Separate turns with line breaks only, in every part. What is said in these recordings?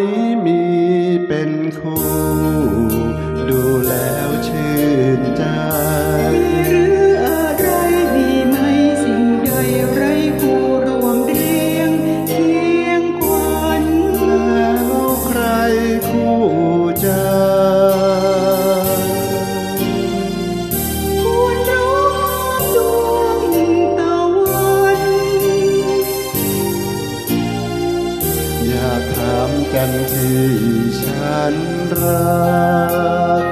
นี้มีเป็นคู่ ดูแล้วชื่นใจ ที่ฉันรัก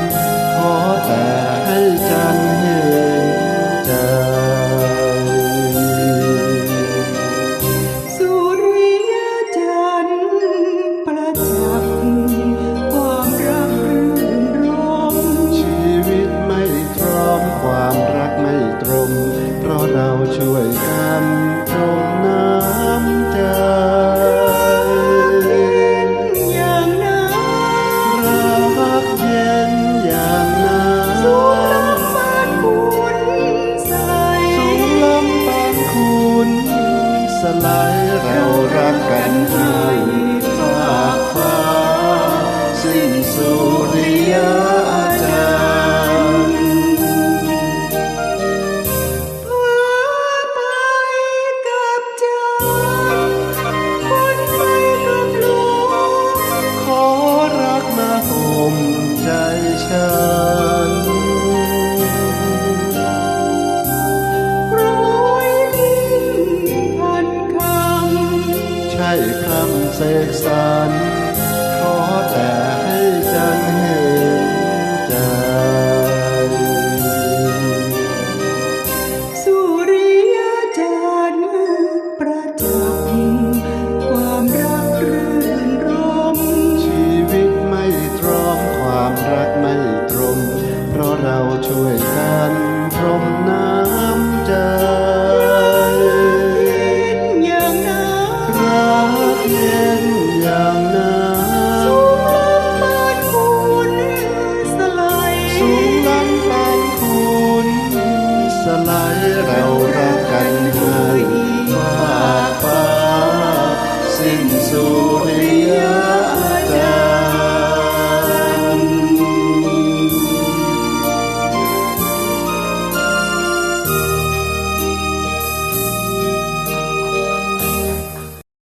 พร่ำ
เส
ก
สรรขอแต่ให้จันเห็นใจ
สุริยจันทร์ประจักษ์ความรักรื่นรม
ชีวิตไม่ตรอมความรักไม่ตรมเพราะเราช่วยกัน sins away.